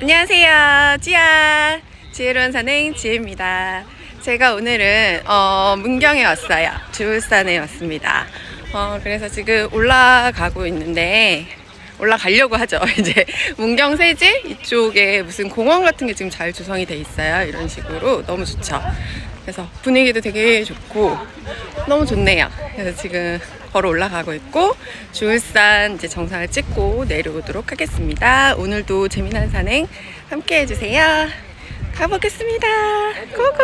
안녕하세요. 지아. 지혜로운 산행 지혜입니다. 제가 오늘은 어, 문경에 왔어요. 주울산에 왔습니다. 어, 그래서 지금 올라가고 있는데 올라가려고 하죠. 이제 문경 세지 이쪽에 무슨 공원 같은 게 지금 잘 조성이 돼 있어요. 이런 식으로 너무 좋죠. 그래서 분위기도 되게 좋고 너무 좋네요. 그래서 지금 걸어 올라가고 있고 주울산 이제 정상을 찍고 내려오도록 하겠습니다. 오늘도 재미난 산행 함께 해주세요. 가보겠습니다. 고고.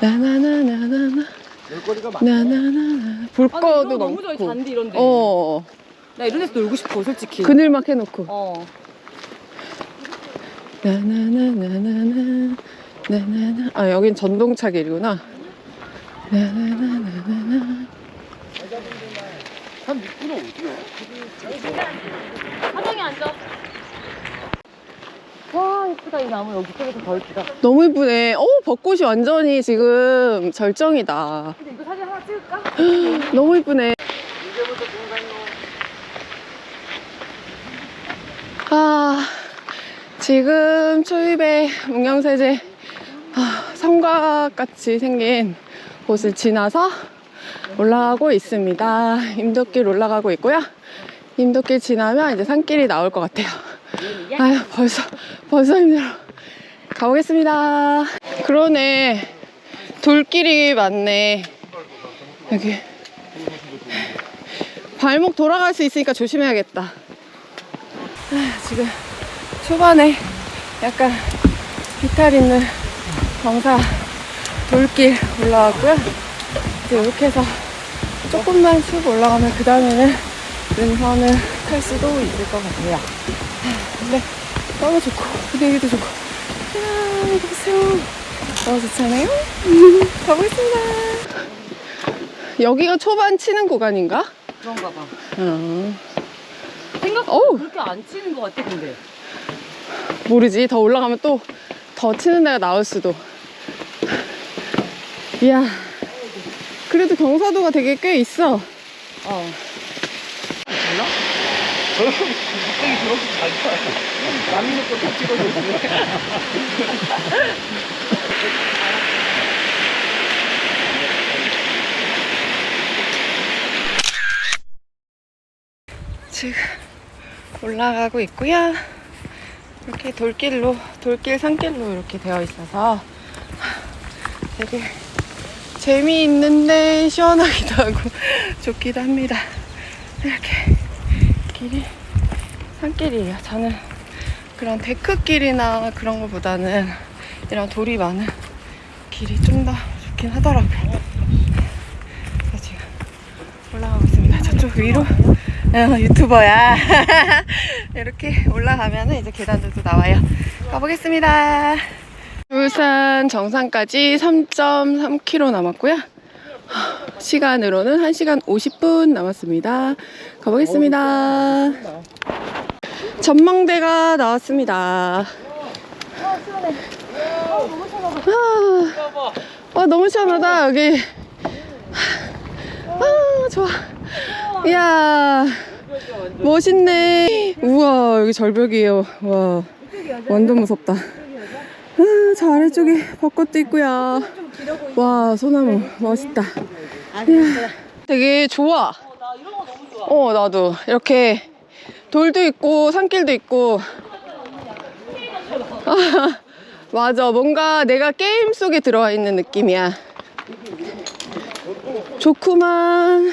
나나나나나나. 나나나나. 볼 거도 너무 많고. 잔디 이런데. 어. 나 이런 데서 놀고 싶어 솔직히. 그늘막 해놓고. 어. 나나나나나나. 나나나. 아 여긴 전동차 길이구나. 나나나나나나. 사장이 앉아. 와 이쁘다 이 나무 여기 쪽에서 더 이쁘다. 너무 이쁘네. 어 벚꽃이 완전히 지금 절정이다. 근데 이거 사진 하나 찍을까? 너무 이쁘네. 아, 지금 초입에 문경세제 아, 성곽같이 생긴 곳을 지나서 올라가고 있습니다. 임도길 올라가고 있고요. 임도길 지나면 이제 산길이 나올 것 같아요. 아유, 벌써, 벌써 힘들어. 가보겠습니다. 그러네. 돌길이 많네. 여기. 발목 돌아갈 수 있으니까 조심해야겠다. 아, 지금 초반에 약간 비탈 있는 경사 돌길 올라왔고요. 이제 이렇게 해서 조금만 쭉 올라가면 그 다음에는 능선을 탈 수도 있을 것 같아요. 근데 너무 좋고 분위기도 좋고 이야 이거 보세요. 너무 좋잖아요. 가보겠습니다. 여기가 초반 치는 구간인가? 그런가 봐. 어. 생각보다 어우. 그렇게 안 치는 것 같아 근데. 모르지. 더 올라가면 또 더 치는 데가 나올 수도. 이야. 그래도 경사도가 되게 꽤 있어. 어. 지금 올라가고 있고요. 이렇게 돌길로, 돌길, 산길로 이렇게 되어 있어서 되게 재미있는데 시원하기도 하고 좋기도 합니다. 이렇게 길이 산길이에요. 저는 그런 데크길이나 그런 것보다는 이런 돌이 많은 길이 좀 더 좋긴 하더라고요. 지금 올라가고 있습니다. 저쪽 위로 어, 유튜버야. 이렇게 올라가면 이제 계단들도 나와요. 가보겠습니다. 울산 정상까지 3.3km 남았고요. 시간으로는 1시간 50분 남았습니다. 가보겠습니다. 전망대가 나왔습니다. 아, 와, 너무 시원하다, 여기. 아, 좋아. 이야, 멋있네. 우와, 여기 절벽이에요. 와, 완전 무섭다. 아, 저 아래쪽에 벚꽃도 있고요. 와, 소나무 멋있다. 이야, 되게 좋아. 어, 나도. 이렇게 돌도 있고, 산길도 있고. 아, 맞아. 뭔가 내가 게임 속에 들어와 있는 느낌이야. 좋구만.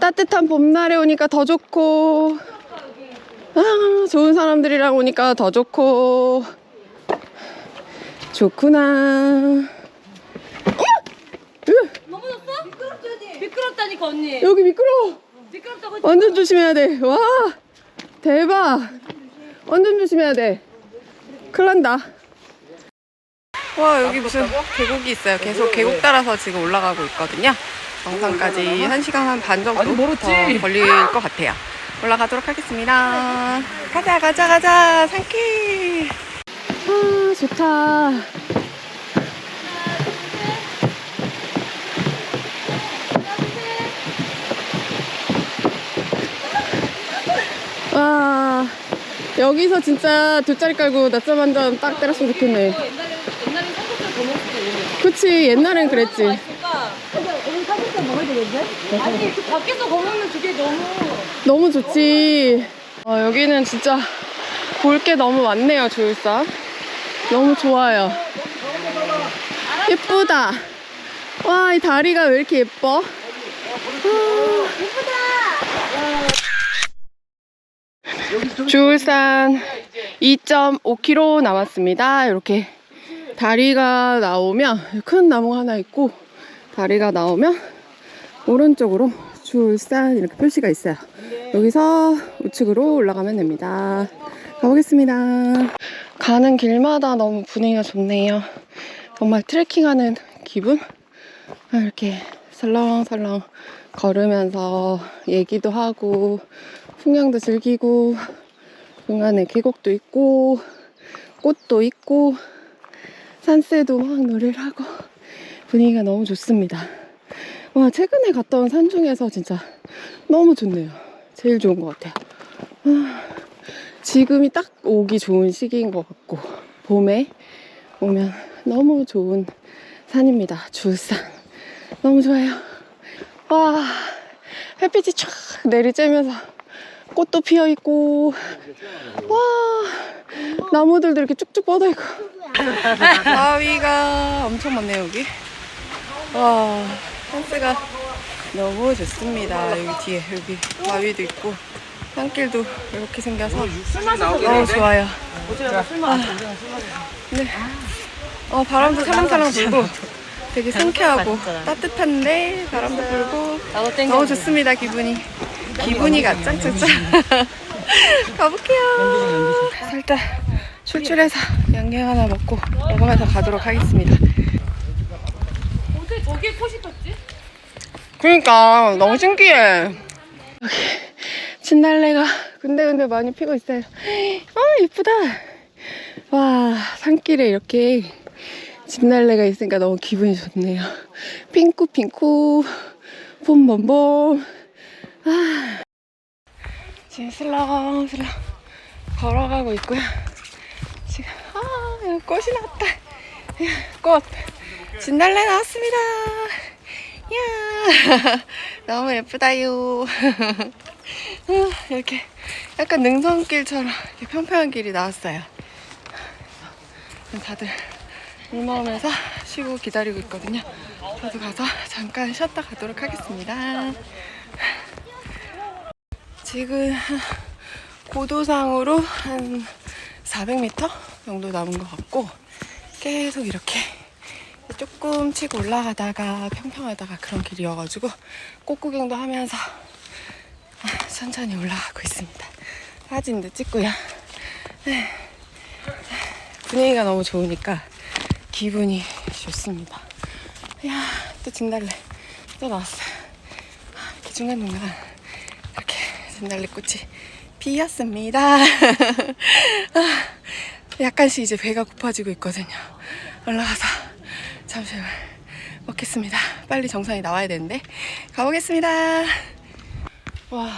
따뜻한 봄날에 오니까 더 좋고. 아, 좋은 사람들이랑 오니까 더 좋고. 좋구나. 넘어졌어? 미끄럽지? 미끄럽다니까 언니. 여기 미끄러워. 미끄럽다고. 완전 조심해야 돼. 와, 대박. 완전 조심해야 돼. 큰일 난다. 와, 여기 무슨 계곡이 있어요. 계속 계곡 따라서 지금 올라가고 있거든요. 정상까지 1시간 한 반 정도 아직 멀었지? 더 걸릴 것 같아요. 올라가도록 하겠습니다. 가자, 가자, 가자. 산길. 아, 좋다. 와, 여기서 진짜 돗자리 깔고 낮잠 한 잔 딱 때렸으면 좋겠네. 옛날에 옛날에 삼겹살 더 먹을 때 오늘. 그치, 옛날엔 그랬지. 맛있으니까. 오늘 삼겹살 먹어야 되겠네. 아니 그 밖에서 먹으면 그게 너무. 너무 좋지. 어, 여기는 진짜 볼 게 너무 많네요, 조율사. 너무 좋아요. 예쁘다. 와, 이 다리가 왜 이렇게 예뻐? 주울산 2.5km 남았습니다. 이렇게 다리가 나오면 큰 나무가 하나 있고 다리가 나오면 오른쪽으로 주울산 이렇게 표시가 있어요. 여기서 우측으로 올라가면 됩니다. 가보겠습니다. 가는 길마다 너무 분위기가 좋네요. 정말 트레킹하는 기분? 아, 이렇게 설렁설렁 걸으면서 얘기도 하고 풍경도 즐기고 중간에 계곡도 있고 꽃도 있고 산새도 막 노래를 하고 분위기가 너무 좋습니다. 와, 최근에 온산 중에서 진짜 너무 좋네요. 제일 좋은 것 같아요. 아, 지금이 딱 오기 좋은 시기인 것 같고, 봄에 오면 너무 좋은 산입니다. 주산. 너무 좋아요. 와, 햇빛이 쫙 내리쬐면서 꽃도 피어 있고, 와, 나무들도 이렇게 쭉쭉 뻗어 있고. 바위가 엄청 많네요, 여기. 와, 산세가 너무 좋습니다. 여기 뒤에, 여기 바위도 있고, 산길도 이렇게 생겨서 너무 좋아요. 아, 네. 어, 바람도 살랑살랑 불고 되게 상쾌하고 따뜻한데 바람도 불고. 너무 좋습니다, 기분이. 기분이가 짱짱짱. 가볼게요. 살짝 출출해서 양갱 하나 먹고 먹으면서 가도록 하겠습니다. 어제 저기에 꽃이 폈지? 그러니까 너무 신기해. 여기 진달래가 군데군데 많이 피고 있어요. 아 예쁘다. 와 산길에 이렇게 진달래가 있으니까 너무 기분이 좋네요. 핑크 핑크 봄봄봄. 아 지금 슬렁슬렁 걸어가고 있고요. 지금 아 꽃이 나왔다. 꽃 진달래 나왔습니다. 이야 너무 예쁘다요 아, 이렇게 약간 능선길처럼 이렇게 평평한 길이 나왔어요. 다들 물 먹으면서 쉬고 기다리고 있거든요. 저도 가서 잠깐 쉬었다 가도록 하겠습니다. 지금 한 고도상으로 한 400m 정도 남은 것 같고 계속 이렇게 조금 치고 올라가다가 평평하다가 그런 길이어가지고 꽃 구경도 하면서 아, 천천히 올라가고 있습니다. 사진도 찍고요. 네. 분위기가 너무 좋으니까 기분이 좋습니다. 이야, 또 진달래 또 나왔어요. 이렇게 중간중간 이렇게 진달래 꽃이 피었습니다. 아, 약간씩 이제 배가 고파지고 있거든요. 올라가서 잠시만 먹겠습니다. 빨리 정상에 나와야 되는데 가보겠습니다. 와,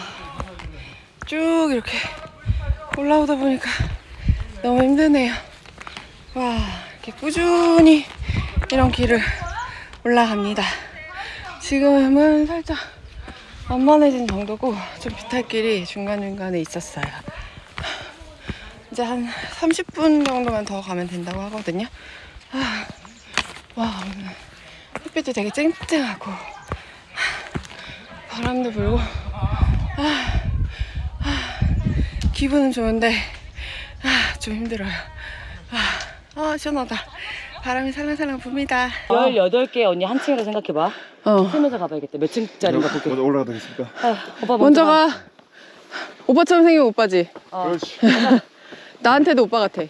쭉 이렇게 올라오다 보니까 너무 힘드네요. 와, 이렇게 꾸준히 이런 길을 올라갑니다. 지금은 살짝 완만해진 정도고 좀 비탈길이 중간중간에 있었어요. 이제 한 30분 정도만 더 가면 된다고 하거든요. 아, 와 오늘 햇빛도 되게 쨍쨍하고 바람도 불고 아, 아, 기분은 좋은데 아, 좀 힘들어요. 아, 아 시원하다. 바람이 살랑살랑 붑니다. 18개 언니 한 층이라 생각해봐. 어. 세면서 가봐야겠다. 몇 층짜리인가 볼게. 먼저 올라가도 되겠습니까? 아, 오빠 먼저 먼저 가. 가. 오빠처럼 생긴 오빠지. 어. 그렇지. 나한테도 오빠 같아.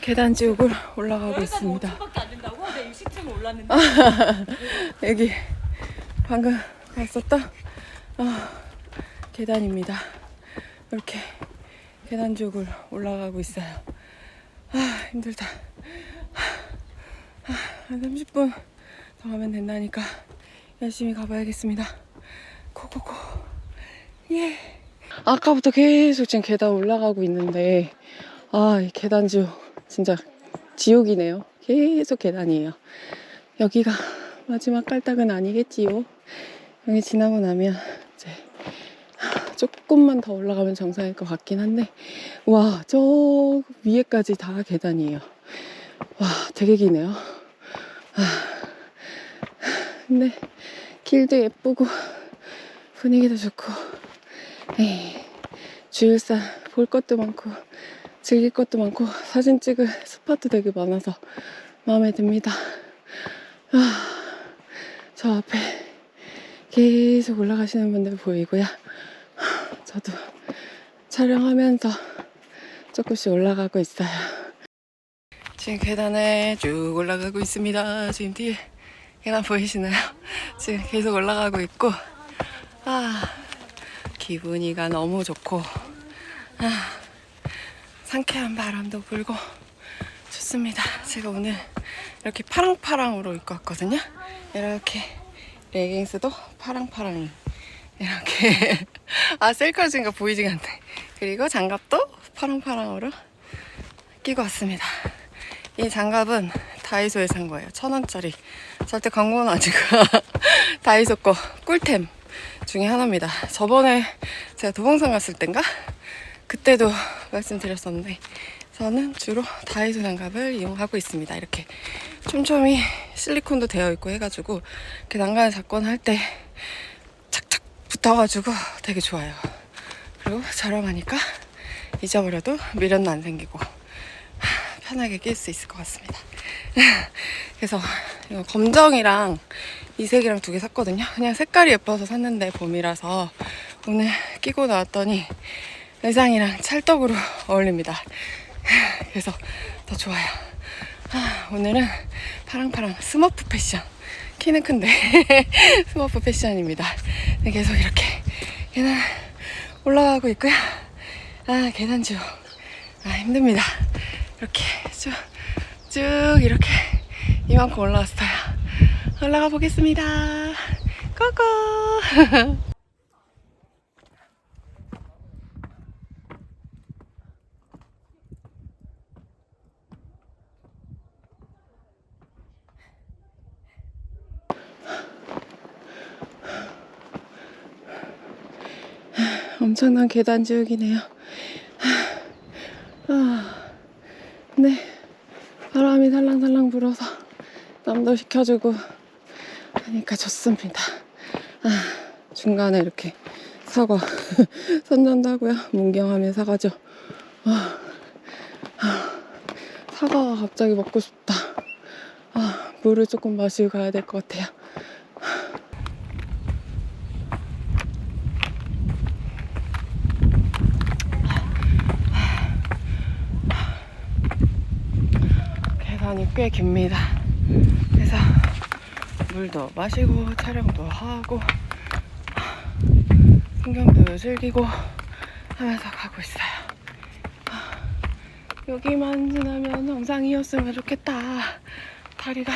계단 지옥을 올라가고 있습니다. 내가 60층 올랐는데. 여기 방금 봤었던 어, 계단입니다. 이렇게 계단 쪽을 올라가고 있어요. 아 힘들다. 아, 한 30분 더 가면 된다니까 열심히 가봐야겠습니다. 고고고. 예. 아까부터 계속 지금 계단 올라가고 있는데, 아, 이 계단 지옥. 진짜 지옥이네요. 계속 계단이에요. 여기가 마지막 깔딱은 아니겠지요. 여기 지나고 나면 이제 조금만 더 올라가면 정상일 것 같긴 한데, 와, 저 위에까지 다 계단이에요. 와, 되게 기네요. 아, 근데 길도 예쁘고 분위기도 좋고, 에이, 주일산 볼 것도 많고 즐길 것도 많고 사진 찍을 스팟도 되게 많아서 마음에 듭니다. 아, 저 앞에 계속 올라가시는 분들 보이고요. 저도 촬영하면서 조금씩 올라가고 있어요. 지금 계단에 쭉 올라가고 있습니다. 지금 뒤에 계단 보이시나요? 지금 계속 올라가고 있고, 아, 기분이가 너무 좋고, 아, 상쾌한 바람도 불고, 좋습니다. 제가 오늘 이렇게 파랑파랑으로 입고 왔거든요. 이렇게 레깅스도 파랑파랑이. 이렇게. 아, 셀카지가 보이지가 않네. 그리고 장갑도 파랑파랑으로 끼고 왔습니다. 이 장갑은 다이소에 산 거예요. 천 원짜리. 절대 광고는 아니고 다이소 거 꿀템 중에 하나입니다. 저번에 제가 도봉산 갔을 땐가 그때도 말씀드렸었는데 저는 주로 다이소 장갑을 이용하고 있습니다. 이렇게 촘촘히 실리콘도 되어 있고 해가지고 이렇게 난간을 잡거나 할 때 착착 붙어가지고 되게 좋아요. 그리고 저렴하니까 잊어버려도 미련도 안 생기고 편하게 낄 수 있을 것 같습니다. 그래서 이거 검정이랑 이 색이랑 두 개 샀거든요. 그냥 색깔이 예뻐서 샀는데 봄이라서 오늘 끼고 나왔더니 의상이랑 찰떡으로 어울립니다. 그래서 더 좋아요. 아, 오늘은 파랑파랑 스머프 패션. 키는 큰데 스머프 패션입니다. 네, 계속 이렇게 계단 올라가고 있고요. 아 계단 쭉. 아 힘듭니다. 이렇게 쭉, 쭉 이렇게 이만큼 올라왔어요. 올라가 보겠습니다. 고고! 엄청난 계단 지옥이네요. 아. 네. 바람이 살랑살랑 불어서 땀도 식혀주고 하니까 좋습니다. 아, 중간에 이렇게 사과 선전도 하고요. 문경하면 사과죠. 아, 아, 사과가 갑자기 먹고 싶다. 아, 물을 조금 마시고 가야 될 것 같아요. 계단이 꽤 깁니다. 그래서 물도 마시고 촬영도 하고 풍경도 즐기고 하면서 가고 있어요. 여기만 지나면 정상이었으면 좋겠다. 다리가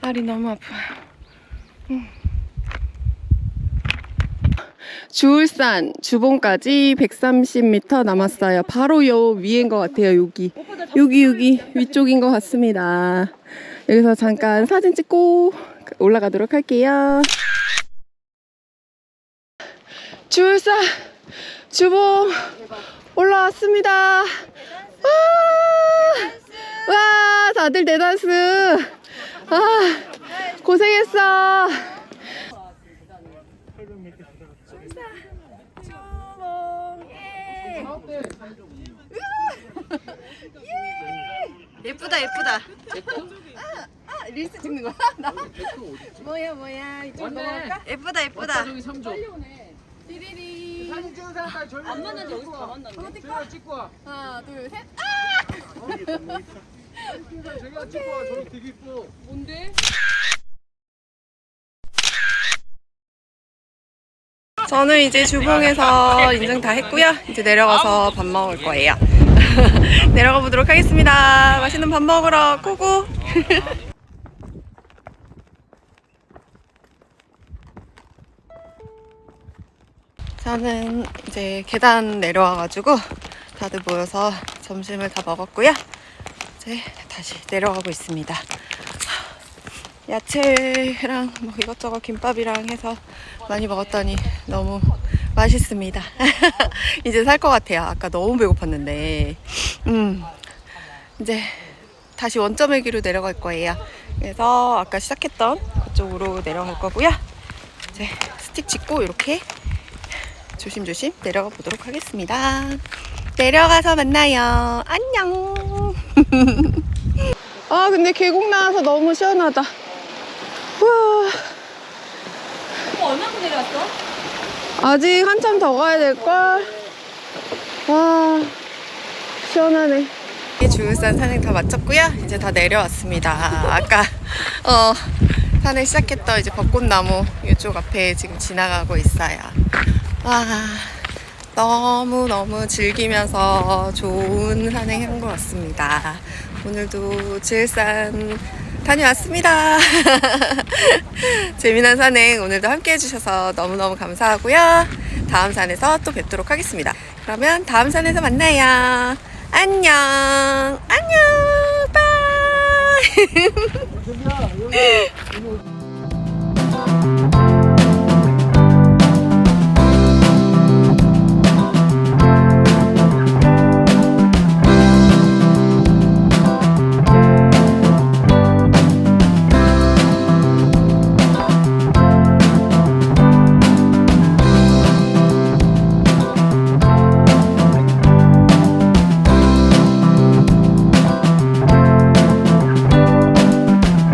다리 너무 아파요. 음. 주울산 주봉까지 130m 남았어요. 바로 요 위인 것 같아요. 여기 여기 여기 위쪽인 것 같습니다. 여기서 잠깐 사진 찍고 올라가도록 할게요. 주울산 주봉 올라왔습니다. 와, 와 다들 대단스. 아 고생했어. 예쁘다 예쁘다. 아, 릴스 찍는 거야? 나? 뭐야 뭐야 이쪽 넘어갈까? 예쁘다 예쁘다. 저기 3조. 띠리리. 사진 찍은 사람까지 저희 안 만나지 여기서 다 만났네. 제가 찍고 와. 하나 둘 셋. 제가 찍고 와. 저기 되게 이뻐. 뭔데? 저는 이제 주봉에서 인증 다 했고요. 이제 내려가서 밥 먹을 거예요. 내려가 보도록 하겠습니다. 맛있는 밥 먹으러 고고. 저는 이제 계단 내려와가지고 다들 모여서 점심을 다 먹었고요. 이제 다시 내려가고 있습니다. 야채랑 뭐 이것저것 김밥이랑 해서 많이 먹었더니 너무 맛있습니다. 이제 살 것 같아요. 아까 너무 배고팠는데. 음, 이제 다시 원점의 기로 내려갈 거예요. 그래서 아까 시작했던 그쪽으로 내려갈 거고요. 이제 스틱 짚고 이렇게 조심조심 내려가 보도록 하겠습니다. 내려가서 만나요. 안녕. 아, 근데 계곡 나와서 너무 시원하다. 우와. 어, 얼마큼 내려왔어? 아직 한참 더 가야 될걸? 와, 시원하네. 주울산 산행 다 마쳤고요. 이제 다 내려왔습니다. 아까, 어, 산을 시작했던 이제 벚꽃나무 이쪽 앞에 지금 지나가고 있어요. 와, 너무너무 즐기면서 좋은 산행 한 것 같습니다. 오늘도 지울산 다녀왔습니다. 재미난 산행 오늘도 함께 해주셔서 너무너무 감사하고요. 다음 산에서 또 뵙도록 하겠습니다. 그러면 다음 산에서 만나요. 안녕. 안녕. 바이.